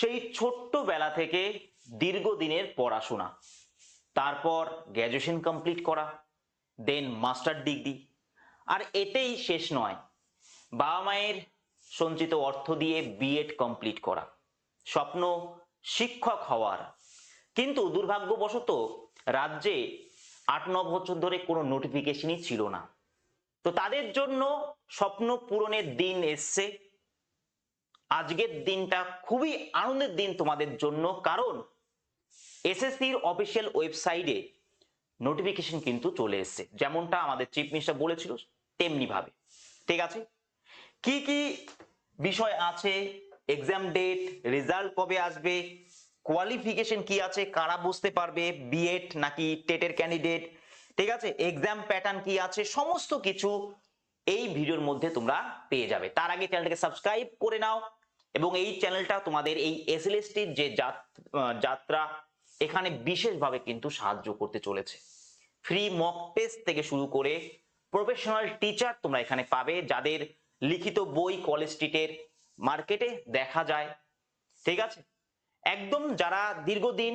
সেই ছোট্টবেলা থেকে দীর্ঘদিনের পড়াশোনা। তারপর গ্র্যাজুয়েশন কমপ্লিট করা, দেন মাস্টার ডিগ্রি। আর এতেই শেষ নয়, বাবা মায়ের সঞ্চিত অর্থ দিয়ে বিএড কমপ্লিট করা। স্বপ্ন শিক্ষক হওয়ার। কিন্তু দুর্ভাগ্যবশত রাজ্যে আট, ন বছর ধরে কোনো নোটিফিকেশনই ছিল না। তো তাদের জন্য স্বপ্ন পূরণের দিন এসছে। আজকের দিনটা খুবই আনন্দের দিন তোমাদের জন্য, কারণ এসএসসির অফিসিয়াল ওয়েবসাইটে নোটিফিকেশন কিন্তু চলে এসছে। যেমনটা আমাদের চিফ মিনিস্টার বলেছিল তেমনি ভাবে। ঠিক আছে? কি কি বিষয় আছে? এক্সাম ডেট রেজাল্ট কবে আসবে? কোয়ালিফিকেশন কি আছে? কারা বুঝতে পারবে? বিএড নাকি টেটের ক্যান্ডিডেট ঠিক আছে? এক্সাম প্যাটার্ন কি আছে? সমস্ত কিছু এই ভিডিওর মধ্যে তোমরা পেয়ে যাবে। তার আগে চ্যানেলটাকে সাবস্ক্রাইব করে নাও। এবং এই চ্যানেলটা তোমাদের এই এসএলএসটির যে যাত্রা, এখানে বিশেষভাবে কিন্তু সাহায্য করতে চলেছে। ফ্রি মক টেস্ট থেকে শুরু করে প্রফেশনাল টিচার তোমরা এখানে পাবে, যাদের লিখিত বই কলেজ স্ট্রিটের মার্কেটে দেখা যায়। ঠিক আছে? একদম যারা দীর্ঘদিন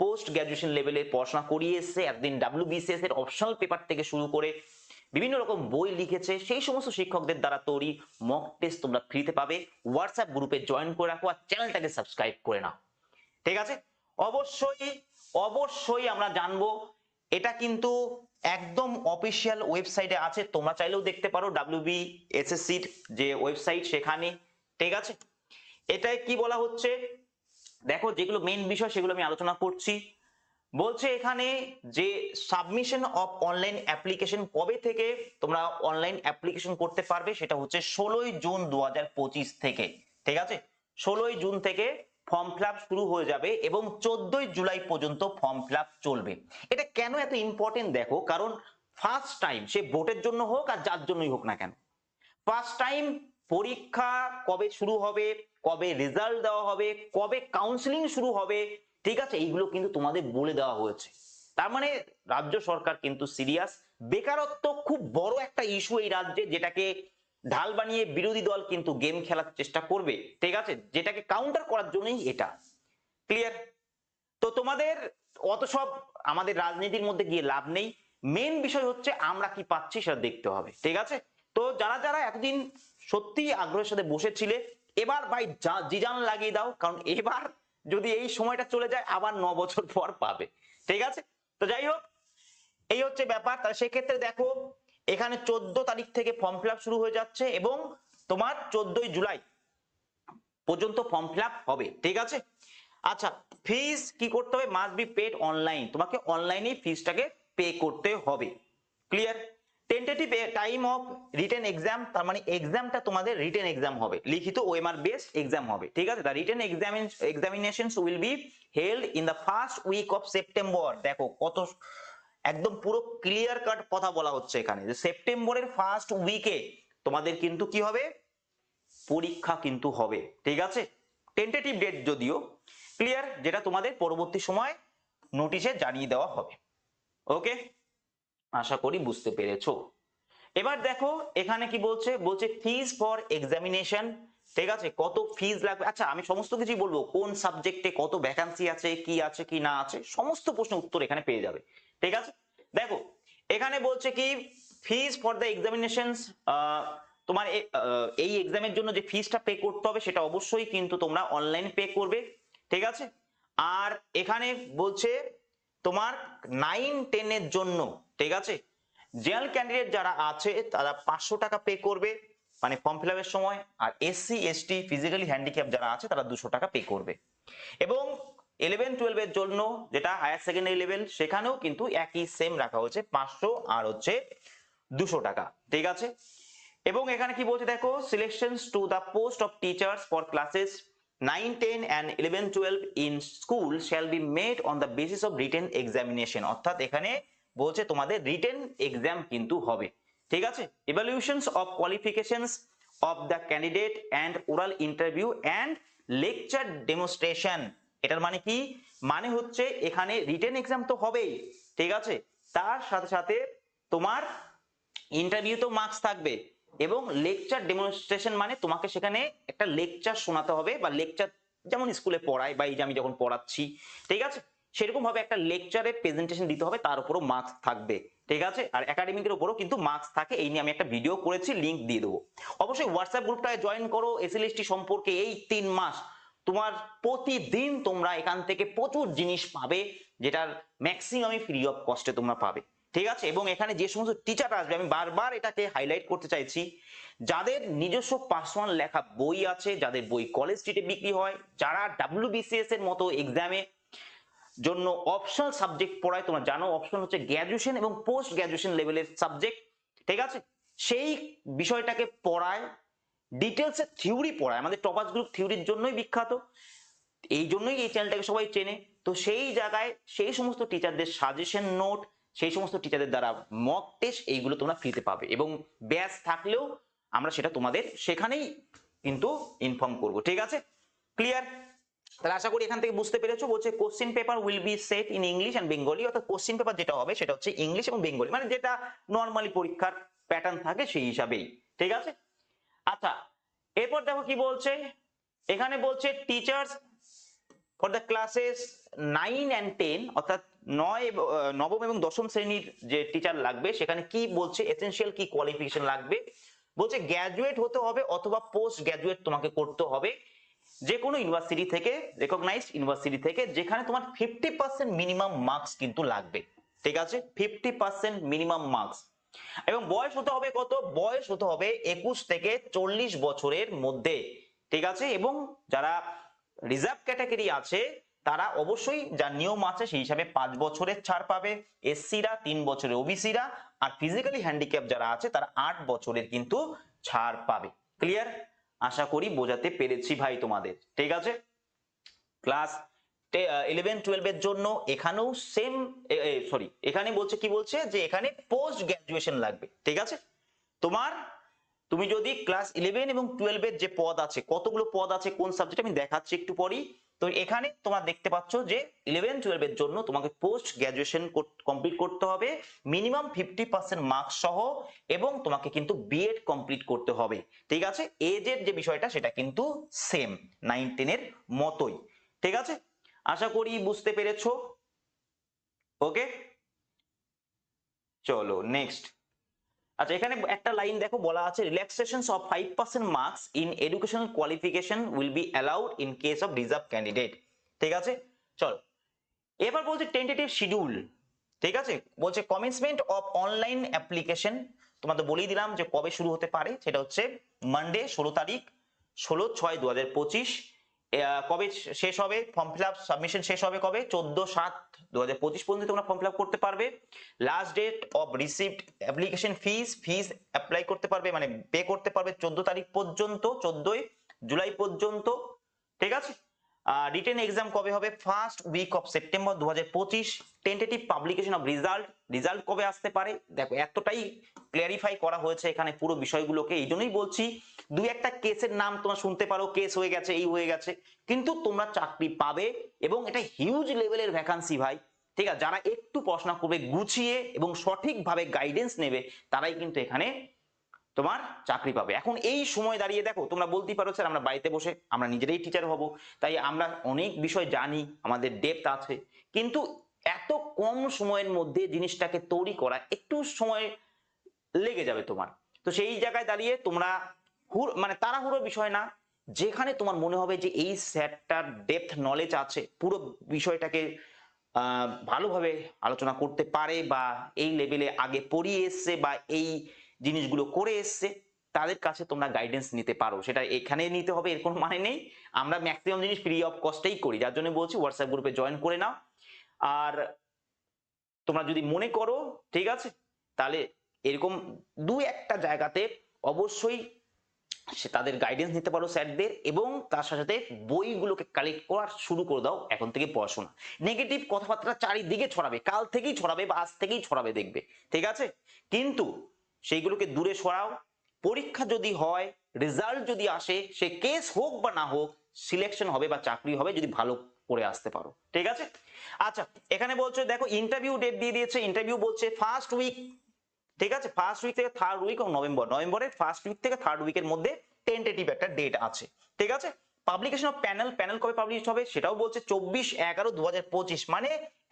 পোস্ট গ্রাজুয়েশন লেভেলে পড়াশোনা করিয়ে এসছে, একদিন ডাব্লিউবিসিএস এর অপশনাল পেপার থেকে শুরু করে বিভিন্ন রকম বই লিখেছে, সেই সমস্ত শিক্ষকদের দ্বারা তৈরি মক টেস্ট তোমরা ফ্রিতে পাবে। হোয়াটসঅ্যাপ গ্রুপে জয়েন করে রাখো আর চ্যানেলটাকে সাবস্ক্রাইব করে নাও। ঠিক আছে? অবশ্যই অবশ্যই আমরা জানব, এটা কিন্তু একদম অফিসিয়াল ওয়েবসাইটে আছে, তোমরা চাইলেও দেখতে পারো ডাব্লিউ ডাব্লিউবি এসএসসির যে ওয়েবসাইট সেখানে। ঠিক আছে? এটায় কি বলা হচ্ছে? দেখো যেগুলো মেন বিষয় সেগুলো আমি আলোচনা করছি। বলছে এখানে যে সাবমিশন অফ অনলাইন অ্যাপ্লিকেশন কবে থেকে তোমরা অনলাইন অ্যাপ্লিকেশন করতে পারবে সেটা হচ্ছে ষোলোই জুন দু হাজার পঁচিশ থেকে, ঠিক আছে? ষোলোই জুন থেকে ফর্ম ফিল শুরু হয়ে যাবে এবং চোদ্দই জুলাই পর্যন্ত ফর্ম ফিল চলবে। এটা কেন এত ইম্পর্টেন্ট দেখো? কারণ ফার্স্ট টাইম সে ভোটের জন্য হোক আর যার জন্যই হোক না কেন। ফার্স্ট টাইম পরীক্ষা কবে শুরু হবে, কবে রেজাল্ট দেওয়া হবে, কবে কাউন্সিলিং শুরু হবে ঠিক আছে, এইগুলো কিন্তু তোমাদের বলে দেওয়া হয়েছে। তার মানে রাজ্য সরকার কিন্তু সিরিয়াস। বেকারত্ব খুব বড় একটা ইস্যু এই রাজ্যে, যেটাকে ঢাল বানিয়ে বিরোধী দল কিন্তু গেম খেলার চেষ্টা করবে, ঠিক আছে? যেটাকে কাউন্টার করার জন্যই এটা। ক্লিয়ার তো তোমাদের অত সব আমাদের রাজনীতির মধ্যে গিয়ে লাভ নেই। মেন বিষয় হচ্ছে আমরা কি পাচ্ছি সেটা দেখতে হবে, ঠিক আছে? তো যারা যারা এতদিন সত্যি আগ্রহের সাথে বসেছিলে, এবার ভাই জিজান লাগিয়ে দাও, কারণ এবার যদি এই সময়টা চলে যায়, আবার ন বছর পর পাবে। ঠিক আছে? তো যাই হোক, এই হচ্ছে ব্যাপার। তাহলে সেক্ষেত্রে দেখো, এখানে চোদ্দ তারিখ থেকে ফর্ম ফিল শুরু হয়ে যাচ্ছে এবং তোমার চোদ্দই জুলাই পর্যন্ত ফর্ম ফিল হবে। ঠিক আছে? আচ্ছা ফিস কি করতে হবে? মাস্ট বি পেড অনলাইন তোমাকে অনলাইনে ফিসটাকে পে করতে হবে। Clear tentative time of written exam তার মানে এক্সামটা তোমাদের রিটেন এক্সাম হবে। লিখিত ওএমআর বেসড এক্সাম হবে, ঠিক আছে? The written examination will be held in the first week of September দেখো, কত একদম পুরো ক্লিয়ার কাট কথা বলা হচ্ছে এখানে যে সেপ্টেম্বরের ফার্স্ট উইকে তোমাদের কিন্তু কি হবে? পরীক্ষা কিন্তু হবে, ঠিক আছে? টেন্টেটিভ ডেট যদিও ক্লিয়ার যেটা তোমাদের পরবর্তী সময় নোটিশে জানিয়ে দেওয়া হবে। ওকে আশা করি বুঝতে পেরেছ। এবার দেখো, এখানে কি বলছে? বলছে ফিজ ফর এক্সামিনেশন ঠিক আছে? কত ফিজ লাগবে? আচ্ছা আমি সমস্ত কিছুই বলব। কোন সাবজেক্টে কত ভ্যাকান্সি আছে, কি আছে, কি না আছে, সমস্ত প্রশ্ন উত্তর এখানে পেয়ে যাবে। ঠিক আছে? দেখো, এখানে বলছে কি ফিজ ফর দ্য এক্সামিনেশন তোমার এই এক্সামের জন্য যে ফিজটা পে করতে হবে সেটা অবশ্যই কিন্তু তোমরা অনলাইন পে করবে। ঠিক আছে? আর এখানে বলছে তোমার নাইন টেনের জন্য ঠিক আছে? জেনারেল ক্যান্ডিডেট যারা আছে, তারা পাঁচশো টাকা পে করবে মানে ফর্ম ফিল সময়। আর এসসি এসটি ফিজিক্যালি হ্যান্ডিক্যাপ যারা আছে, তারা দুশো টাকা পে করবে। এবং ইলেভেন টুয়েলভের জন্য যেটা হায়ার সেকেন্ডারি লেভেল সেখানেও কিন্তু একই সেম রাখা হয়েছে, পাঁচশো আর হচ্ছে দুশো টাকা। ঠিক আছে? এবং এখানে কি বলছে দেখো? Selections to the post of teachers for classes nine ten and eleven twelve in school shall be made on the basis of written examination অর্থাৎ এখানে বলছে তোমাদের রিটেন এক্সাম কিন্তু হবে। ঠিক আছে? Evaluations of qualifications of the candidate and oral interview and lecture demonstration এটার মানে কি? মানে হচ্ছে এখানে রিটেন এক্সাম তো হবেই, ঠিক আছে? তার সাথে সাথে তোমার ইন্টারভিউতেও মার্কস থাকবে এবং লেকচার ডেমনস্ট্রেশন মানে তোমাকে সেখানে একটা লেকচার শোনাতে হবে বা লেকচার যেমন স্কুলে পড়াই বা এই যে আমি যখন পড়াচ্ছি, ঠিক আছে? সেরকম ভাবে একটা লেকচারের প্রেজেন্টেশন দিতে হবে, তার উপরও মার্কস থাকবে, ঠিক আছে? আর একাডেমিকের উপরও কিন্তু মার্কস থাকে, এই নিয়ে আমি একটা ভিডিও করেছি লিংক দিয়ে দেবো। অবশ্যই হোয়াটসঅ্যাপ গ্রুপটায় জয়েন করো এসএলএসটি সম্পর্কে এই তিন মাস। তোমার প্রতিদিন তোমরা এখান থেকে প্রচুর জিনিস পাবে, যেটার ম্যাক্সিমামই ফ্রি অফ কস্টে তোমরা পাবে, ঠিক আছে? এবং এখানে যে সমস্ত টিচার আসবে, আমি বারবার এটাকে হাইলাইট করতে চাইছি, যাদের নিজস্ব পার্সোনাল লেখা বই আছে, যাদের বই কলেজ স্ট্রিটে বিক্রি হয়, যারা ডাব্লিউবিসিএস এর মতো এক্সামে জন্য অপশনাল সাবজেক্ট পড়ায়, তোমরা জানো অপশন হচ্ছে গ্র্যাজুয়েশন এবং পোস্ট গ্র্যাজুয়েশন লেভেলের সাবজেক্ট ঠিক আছে? সেই বিষয়টাকে পড়ায় ডিটেলসে থিওরি পড়ায়, আমাদের টপাস গ্রুপ থিওরির জন্যই বিখ্যাত। এই জন্যই এই চ্যানেলটাকে সবাই চেনে। তো সেই জায়গায় সেই সমস্ত টিচারদের সাজেশন নোট সেই সমস্ত টিচারদের দ্বারা মক টেস্ট এইগুলো তোমরা ফ্রিতে পাবে এবং ব্যাচ থাকলেও আমরা সেটা তোমাদের সেখানেই কিন্তু ইনফর্ম করব, ঠিক আছে? ক্লিয়ার তাহলে আশা করি এখান থেকে বুঝতে পেরেছ বলছে question paper will be set in English and Bengali অর্থাৎ কোশ্চেন পেপার যেটা হবে সেটা হচ্ছে ইংলিশ এবং বেঙ্গলি মানে যেটা নর্মালি পরীক্ষার প্যাটার্ন থাকে সেই হিসাবেই, ঠিক আছে? আচ্ছা এরপর দেখো কি বলছে, এখানে বলছে teachers for the classes nine and ten অর্থাৎ নয় নবম এবং দশম শ্রেণির যে টিচার লাগবে, সেখানে কি বলছে এসেন্সিয়াল কি কোয়ালিফিকেশন লাগবে? বলছে গ্র্যাজুয়েট হতে হবে অথবা পোস্ট গ্র্যাজুয়েট তোমাকে করতে হবে। যে কোনো ইউনিভার্সিটি থেকে রেকগনাইজড ইউনিভার্সিটি থেকে, যেখানে তোমার ফিফটি পার্সেন্ট মিনিমাম মার্কস কিন্তু লাগবে। ঠিক আছে? ফিফটি পার্সেন্ট মিনিমাম মার্কস এবং বয়স হতে হবে কত? বয়স হতে হবে একুশ থেকে চল্লিশ বছরের মধ্যে। ঠিক আছে? এবং যারা রিজার্ভ ক্যাটাগরি আছে, তারা অবশ্যই যা নিয়ম আছে, সেই হিসাবে পাঁচ বছরের ছাড় পাবে। এসসিরা তিন বছরের ওবিসিরা আর ফিজিক্যালি হ্যান্ডিক্যাপ যারা আছে, তারা আট বছরের কিন্তু ছাড় পাবে। ক্লিয়ার আশা করি বোঝাতে পেরেছি ভাই তোমাদের, ঠিক আছে? ক্লাস ইলেভেন টুয়েলভের জন্য এখানেও সেম সরি এখানে বলছে কি বলছে যে এখানে পোস্ট গ্রাজুয়েশন লাগবে, ঠিক আছে? তোমার, তুমি যদি ক্লাস ইলেভেন এবং টুয়েলভের যে পদ আছে, কতগুলো পদ আছে কোন সাবজেক্ট আমি দেখাচ্ছি একটু পরই? তো এখানে তোমরা দেখতে পাচ্ছ যে ইলেভেন টুয়েলভ এর জন্য তোমাকে পোস্ট গ্রাজুয়েশন কমপ্লিট করতে হবে মিনিমাম ফিফটি পার্সেন্ট মার্কস সহ, এবং তোমাকে কিন্তু বিএড কমপ্লিট করতে হবে। ঠিক আছে? এজের যে বিষয়টা, সেটা কিন্তু সেম নাইন টেনের মতোই। ঠিক আছে? আশা করি বুঝতে পেরেছ। ওকে চলো নেক্সট আচ্ছা এখানে একটা লাইন দেখো, বলা আছে relaxation of five percent marks in educational qualification will be allowed in case of reserve candidate ঠিক আছে? চল। এবার বলছে টেন্টেটিভ শিডিউল ঠিক আছে? বলছে কমেন্সমেন্ট অফ অনলাইন অ্যাপ্লিকেশন তোমাদের বলেই দিলাম যে কবে শুরু হতে পারে। সেটা হচ্ছে মানডে ষোলো তারিখ, ষোলো ছয় দু হাজার পঁচিশ। কবে শেষ হবে? ফর্ম ফিল আপ সাবমিশন শেষ হবে কবে? চোদ্দ সাত দু হাজার পঁচিশ পর্যন্ত তোমরা ফর্ম ফিল আপ করতে পারবে। Last date of received application fees fees apply করতে পারবে মানে পে করতে পারবে চোদ্দ তারিখ পর্যন্ত, চোদ্দই জুলাই পর্যন্ত। ঠিক আছে? রিটেন এক্সাম কবে হবে? ফার্স্ট উইক অফ সেপ্টেম্বর দু হাজার পঁচিশ। Tentative publication of result result কবে আসতে পারে? দেখো, এতটাই ক্লিয়ারিফাই করা হয়েছে এখানে পুরো বিষয়গুলোকে। এই জন্যই বলছি দুই একটা কেসের নাম তোমরা শুনতে পারো কেস হয়ে গেছে, এই হয়ে গেছে। কিন্তু তোমরা চাকরি পাবে এবং এটা হিউজ লেভেলের ভ্যাকান্সি ভাই। ঠিক আছে? যারা একটু পড়াশোনা করবে, গুছিয়ে এবং সঠিকভাবে গাইডেন্স নেবে, তারাই কিন্তু এখানে তোমার চাকরি পাবে। এখন এই সময় দাঁড়িয়ে দেখো, তোমরা বলতেই পারো স্যার আমরা বাড়িতে বসে আমরা নিজেরাই টিচার হব। তাই আমরা অনেক বিষয় জানি, আমাদের ডেপথ আছে। কিন্তু এত কম সময়ের মধ্যে জিনিসটাকে তৈরি করা একটু সময় লেগে যাবে তোমার। তো সেই জায়গায় দাঁড়িয়ে তোমরা হুর- মানে তাড়াহুড়ো বিষয় না, যেখানে তোমার মনে হবে যে এই স্যারটার ডেপথ নলেজ আছে, পুরো বিষয়টাকে ভালোভাবে আলোচনা করতে পারে বা এই লেভেলে আগে পড়িয়ে এসছে বা এই জিনিসগুলো করে এসছে, তাদের কাছে তোমরা গাইডেন্স নিতে পারো। সেটা এখানে নিতে হবে, এর কোনো মানে নেই। আমরা ম্যাক্সিমাম জিনিস ফ্রি অফ কস্টেই করি। যার জন্য বলছি হোয়াটসঅ্যাপ গ্রুপে জয়েন করে নাও। আর তোমরা যদি মনে করো, ঠিক আছে? তাহলে এরকম দু একটা জায়গাতে অবশ্যই সে তাদের গাইডেন্স নিতে পারো স্যারদের এবং তার সাথে সাথে বইগুলোকে কালেক্ট করা শুরু করে দাও এখন থেকে পড়াশোনা। নেগেটিভ কথাবার্তা চারিদিকে ছড়াবে। কাল থেকেই ছড়াবে বা আজ থেকেই ছড়াবে দেখবে। ঠিক আছে? কিন্তু সেইগুলোকে দূরে সরাও। পরীক্ষা যদি হয় রেজাল্ট যদি আসে, সে কেস হোক বা না হোক সিলেকশন হবে বা চাকরি হবে যদি ভালো করে আসতে পারো। ঠিক আছে? আচ্ছা এখানে বলছে, দেখো ইন্টারভিউ ডেট দিয়ে দিয়েছে। ইন্টারভিউ বলছে ফার্স্ট উইক ঠিক আছে? ফার্স্ট উইক থেকে থার্ড উইক নভেম্বর নভেম্বরের ফার্স্ট উইক থেকে থার্ড উইকের মধ্যে টেন্টেটিভ একটা ডেট আছে। ঠিক আছে? পাবলিকেশন অফ প্যানেল প্যানেল কবে পাবলিশ হবে সেটাও বলছে চব্বিশ এগারো দু মানে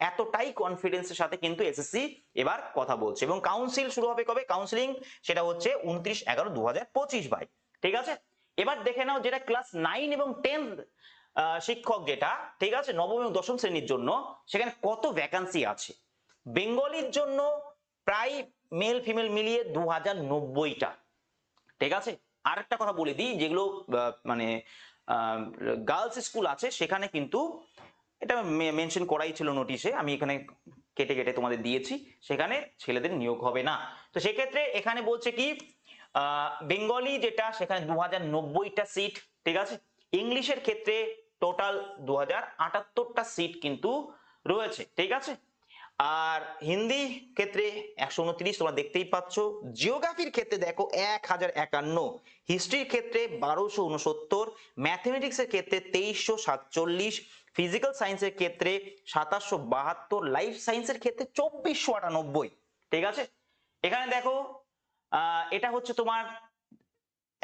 এতটাই কনফিডেন্সের সাথে কিন্তু এসএসসি এবার কথা বলছে। এবং কাউন্সিল শুরু হবে কবে? কাউন্সিলিং সেটা হচ্ছে উনত্রিশ এগারো দু হাজার ভাই। ঠিক আছে? এবার দেখে নাও যেটা ক্লাস নাইন এবং টেন্থ শিক্ষক যেটা, ঠিক আছে? নবম এবং দশম শ্রেণির জন্য সেখানে কত ভ্যাকান্সি আছে? বেঙ্গলির জন্য প্রায় মেল ফিমেল মিলিয়ে দু হাজার নব্বইটা। ঠিক আছে? আর একটা কথা বলে দিই, যেগুলো মানে গার্লস স্কুল আছে, সেখানে কিন্তু এটা মেনশন করাই ছিল নোটিশে আমি এখানে কেটে কেটে তোমাদের দিয়েছি, সেখানে ছেলেদের নিয়োগ হবে না। তো সেক্ষেত্রে এখানে বলছে কি বেঙ্গলি যেটা, সেখানে দু হাজার সিট ঠিক আছে? ইংলিশের ক্ষেত্রে টোটাল দু হাজার সিট কিন্তু রয়েছে, ঠিক আছে? আর হিন্দি ক্ষেত্রে একশো উনত্রিশ তোমরা দেখতেই পাচ্ছ। জিওগ্রাফির ক্ষেত্রে দেখো এক হাজার একান্ন হিস্ট্রির ক্ষেত্রে বারোশো উনসত্তর ম্যাথমেটিক্সের ক্ষেত্রে তেইশশো সাতচল্লিশ ফিজিক্যাল সায়েন্সের ক্ষেত্রে সাতাশশো বাহাত্তর লাইফ সায়েন্সের ক্ষেত্রে চব্বিশশো আটানব্বই। ঠিক আছে? এখানে দেখো এটা হচ্ছে তোমার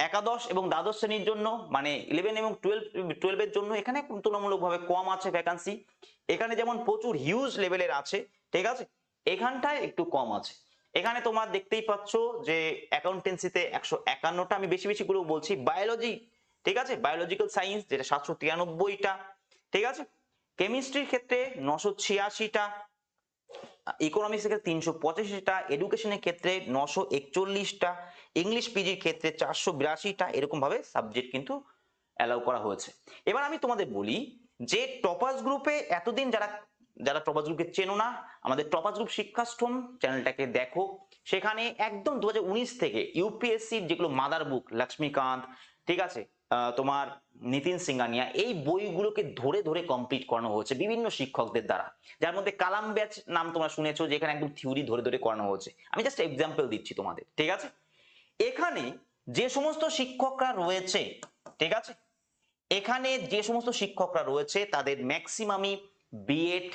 একাদশ এবং দ্বাদশ শ্রেণির জন্য মানে ইলেভেন এবং টুয়েলভ টুয়েলভের জন্য এখানে তুলনামূলকভাবে কম আছে ভ্যাকান্সি এখানে যেমন প্রচুর হিউজ লেভেলের আছে, ঠিক আছে? এখানটায় একটু কম আছে। এখানে তোমরা দেখতেই পাচ্ছ যে অ্যাকাউন্টেন্সিতে একশো একান্নটা আমি বেশি বেশি করে বলছি বায়োলজি ঠিক আছে? বায়োলজিক্যাল সায়েন্স যেটা সাতশো তিরানব্বইটা, ঠিক আছে? কেমিস্ট্রির ক্ষেত্রে নশো ছিয়াশিটা ইকোনমিক্স ক্ষেত্রে তিনশো পঁচাশিটা, এডুকেশনের ক্ষেত্রে নশো একচল্লিশটা, ইংলিশ পিজির ক্ষেত্রে চারশো বিরাশিটা এরকম ভাবে সাবজেক্ট কিন্তু অ্যালাউ করা হয়েছে। এবার আমি তোমাদের বলি যে টপার্স গ্রুপে এতদিন যারা যারা টপার্স গ্রুপকে চেনো না, আমাদের টপার্স গ্রুপ শিক্ষাশ্রম চ্যানেলটাকে দেখো। সেখানে একদম দু হাজার উনিশ থেকে ইউপিএসসির যেগুলো মাদার বুক লক্ষ্মীকান্ত ঠিক আছে? তোমার নিতিন সিঙ্গানিয়া, এই বইগুলোকে ধরে ধরে কমপ্লিট করানো হয়েছে বিভিন্ন শিক্ষকদের দ্বারা। যার মধ্যে কালাম ব্যাচ নাম তোমরা শুনেছো, যেখানে একদম থিওরি ধরে ধরে করানো হয়েছে। আমি জাস্ট এক্সাম্পল দিচ্ছি তোমাদের, ঠিক আছে? এখানে যে সমস্ত শিক্ষকরা রয়েছে, ঠিক আছে? এখানে যে সমস্ত শিক্ষকরা রয়েছে, তাদের ম্যাক্সিমামই বিএড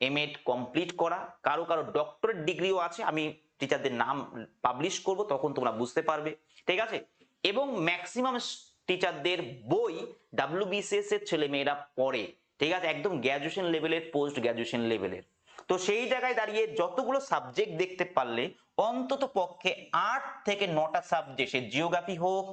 এমএড কমপ্লিট করা। কারও কারও ডক্টরেট ডিগ্রিও আছে, আমি টিচারদের নাম পাবলিশ করব, তখন তোমরা বুঝতে পারবে, ঠিক আছে? এবং ম্যাক্সিমাম টিচারদের বই ডাব্লিউবিসিএস এর ছেলে মেয়েরা পড়ে, ঠিক আছে? একদম গ্র্যাজুয়েশন লেভেলের পোস্ট গ্র্যাজুয়েশন লেভেলের তো সেই জায়গায় দাঁড়িয়ে যতগুলো সাবজেক্ট দেখতে পারলে, অন্তত পক্ষে আট থেকে নটা সাবজেক্ট সে জিওগ্রাফি হোক,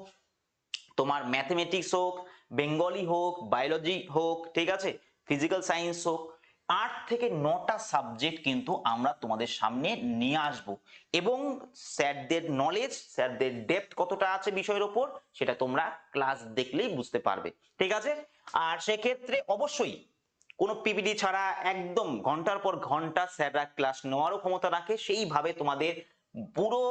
তোমার ম্যাথমেটিক্স হোক বেঙ্গলি হোক বায়োলজি হোক, ঠিক আছে? ফিজিক্যাল সায়েন্স হোক আট থেকে নটা সাবজেক্ট কিন্তু আমরা তোমাদের সামনে নিয়ে আসব। এবং স্যারদের নলেজ স্যারদের ডেপথ কতটা আছে বিষয়ের ওপর, সেটা তোমরা ক্লাস দেখলেই বুঝতে পারবে। ঠিক আছে? আর সেক্ষেত্রে অবশ্যই কোনো পিপিটি ছাড়া একদম ঘণ্টার পর ঘণ্টা স্যাররা ক্লাস নেওয়ারও ক্ষমতা রাখে। সেইভাবে তোমাদের পুরো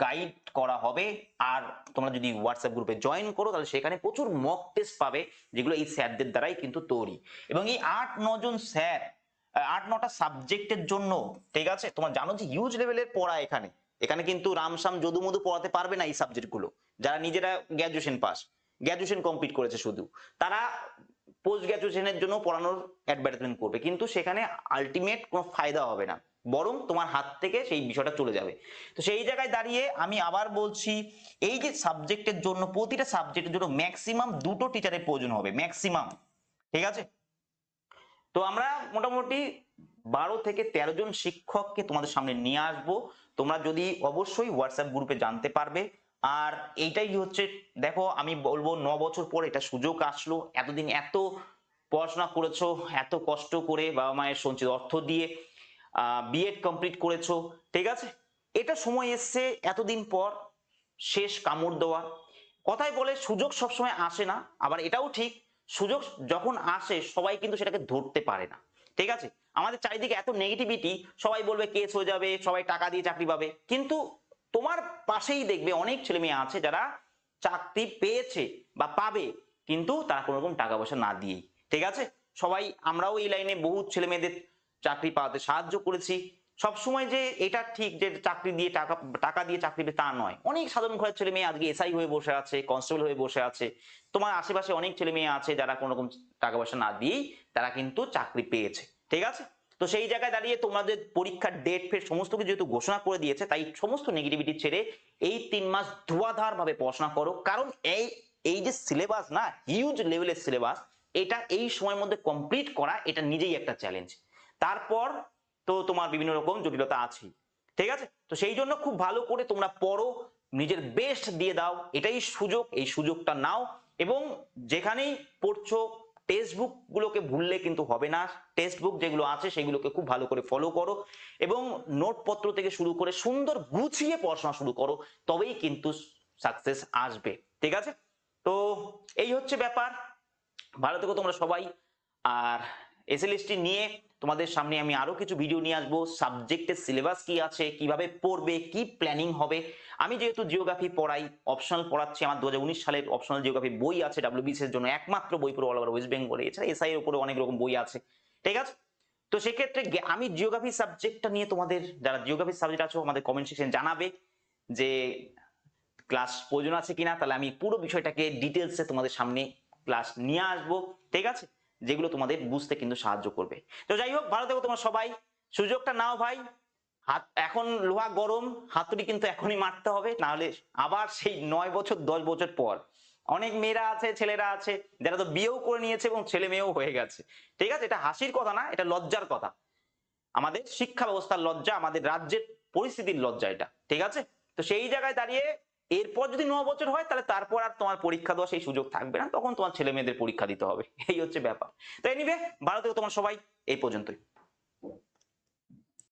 গাইড করা হবে। আর তোমরা যদি হোয়াটসঅ্যাপ গ্রুপে জয়েন করো, তাহলে সেখানে প্রচুর মক টেস্ট পাবে, যেগুলো এই স্যারদের দ্বারাই কিন্তু তৈরি। এবং এই আট নজন স্যার আট, নটা সাবজেক্টের জন্য, ঠিক আছে? তোমার জানো যে হিউজ লেভেলের পড়া এখানে। এখানে কিন্তু রামসাম যদু মধু পড়াতে পারবে না এই সাবজেক্টগুলো যারা নিজেরা গ্র্যাজুয়েশন পাস গ্র্যাজুয়েশন কমপ্লিট করেছে শুধু। তারা পোস্ট গ্র্যাজুয়েশনের জন্য পড়ানোর অ্যাডভার্টাইজমেন্ট করবে। কিন্তু সেখানে আলটিমেট কোনো ফায়দা হবে না। বরং তোমার হাত থেকে সেই বিষয়টা চলে যাবে। তো সেই জায়গায় দাঁড়িয়ে আমি আবার বলছি, এই যে সাবজেক্টের জন্য, প্রতিটা সাবজেক্টের জন্য ম্যাক্সিমাম দুটো টিচারের প্রয়োজন হবে ম্যাক্সিমাম ঠিক আছে? তো আমরা মোটামুটি বারো থেকে তেরো জন শিক্ষককে তোমাদের সামনে নিয়ে আসব। তোমরা যদি অবশ্যই হোয়াটসঅ্যাপ গ্রুপে জানতে পারবে। আর এইটাই হচ্ছে, দেখো আমি বলব ন বছর পর এটা সুযোগ আসলো। এতদিন এত পড়াশোনা করেছ, এত কষ্ট করে বাবা মায়ের সঞ্চিত অর্থ দিয়ে। বিএড কমপ্লিট করেছ, ঠিক আছে? এটা সময় এসছে এতদিন পর, শেষ কামড় দেওয়া। কথাই বলে সুযোগ সবসময় আসে না, আবার এটাও ঠিক, সুযোগ যখন আসে, সবাই কিন্তু সেটাকে ধরতে পারে না, ঠিক আছে? আমাদের চারিদিকে এত নেগেটিভিটি সবাই বলবে কেস হয়ে যাবে, সবাই টাকা দিয়ে চাকরি পাবে। কিন্তু তোমার পাশেই দেখবে অনেক ছেলে মেয়ে আছে যারা চাকরি পেয়েছে বা পাবে, কিন্তু তারা কোনো রকম টাকা পয়সা না দিয়েই, ঠিক আছে? সবাই, আমরাও এই লাইনে বহু ছেলে মেয়েদের চাকরি পাওয়াতে সাহায্য করেছি। সবসময় যে এটা ঠিক যে চাকরি দিয়ে টাকা টাকা দিয়ে চাকরি তা নয়। অনেক সাধারণ ঘরের ছেলে মেয়ে আজকে এসআই হয়ে বসে আছে কনস্টেবল হয়ে বসে আছে। তোমার আশেপাশে অনেক ছেলে মেয়ে আছে যারা কোনো রকম টাকা পয়সা না দিয়েই তারা কিন্তু চাকরি পেয়েছে, ঠিক আছে? তো সেই জায়গায় দাঁড়িয়ে তোমাদের পরীক্ষার ডেট ফেট সমস্ত কিছু যেহেতু ঘোষণা করে দিয়েছে, তাই সমস্ত নেগেটিভিটি ছেড়ে এই তিন মাস ধোয়াধার ভাবে পড়াশোনা করো। কারণ এই এই যে সিলেবাস না হিউজ লেভেলের সিলেবাস এটা এই সময়ের মধ্যে কমপ্লিট করা এটা নিজেই একটা চ্যালেঞ্জ তারপর তো তোমার বিভিন্ন রকম জটিলতা আছেই। ঠিক আছে? তো সেই জন্য খুব ভালো করে তোমরা পড়ো, নিজের বেস্ট দিয়ে দাও, এটাই সুযোগ, এই সুযোগটা নাও এবং যেখানেই পড়ছো টেক্সট বুক গুলোকে ভুললে কিন্তু হবে না। টেক্সট বুক যেগুলো আছে সেগুলোকে খুব ভালো করে ফলো করো এবং নোটপত্র থেকে শুরু করে সুন্দর গুছিয়ে পড়াশোনা শুরু করো, তবেই কিন্তু সাকসেস আসবে। ঠিক আছে? তো এই হচ্ছে ব্যাপার। ভালো থেকো তোমরা সবাই। আর এসএলএসটি নিয়ে তোমাদের সামনে আমি আরও কিছু ভিডিও নিয়ে আসব। সাবজেক্টের সিলেবাস কি আছে, কীভাবে পড়বে, কি প্ল্যানিং হবে? আমি যেহেতু জিওগ্রাফি পড়াই অপশনাল পড়াচ্ছি, আমার দু হাজার উনিশ সালের অপশনাল জিওগ্রাফি বই আছে ডাব্লিউবিসি এর জন্য, একমাত্র বই পুরো অল ওভার ওয়েস্ট বেঙ্গলে এছাড়া এসআই এর উপরে অনেক রকম বই আছে। ঠিক আছে? তো সেক্ষেত্রে আমি জিওগ্রাফি সাবজেক্টটা নিয়ে তোমাদের, যারা জিওগ্রাফি সাবজেক্ট আছো, আমাদের কমেন্ট সেকশন জানাবে যে ক্লাস প্রয়োজন আছে কিনা। তাহলে আমি পুরো বিষয়টাকে ডিটেলসে তোমাদের সামনে ক্লাস নিয়ে আসব। ঠিক আছে? যেগুলো তোমাদের বুঝতে কিন্তু সাহায্য করবে। তো যাই হোক, ভালো থেকো তোমরা সবাই। সুযোগটা নাও ভাই। হাত, এখন লোহা গরম, হাতুড়ি কিন্তু এখনই মারতে হবে, নাহলে আবার সেই নয় বছর, দশ বছর পর। অনেক মেয়েরা আছে, ছেলেরা আছে, যারা তো বিয়েও করে নিয়েছে এবং ছেলে মেয়েও হয়ে গেছে। ঠিক আছে? এটা হাসির কথা না, এটা লজ্জার কথা। আমাদের শিক্ষা ব্যবস্থার লজ্জা, আমাদের রাজ্যের পরিস্থিতির লজ্জা এটা। ঠিক আছে? তো সেই জায়গায় দাঁড়িয়ে এরপর যদি ন বছর হয়, তাহলে তারপর আর তোমার পরীক্ষা দেওয়া সেই সুযোগ থাকবে না। তখন তোমার ছেলে মেয়েদের পরীক্ষা দিতে হবে। এই হচ্ছে ব্যাপার। তো এনিবে ভালো থেকো তোমার সবাই। এই পর্যন্তই।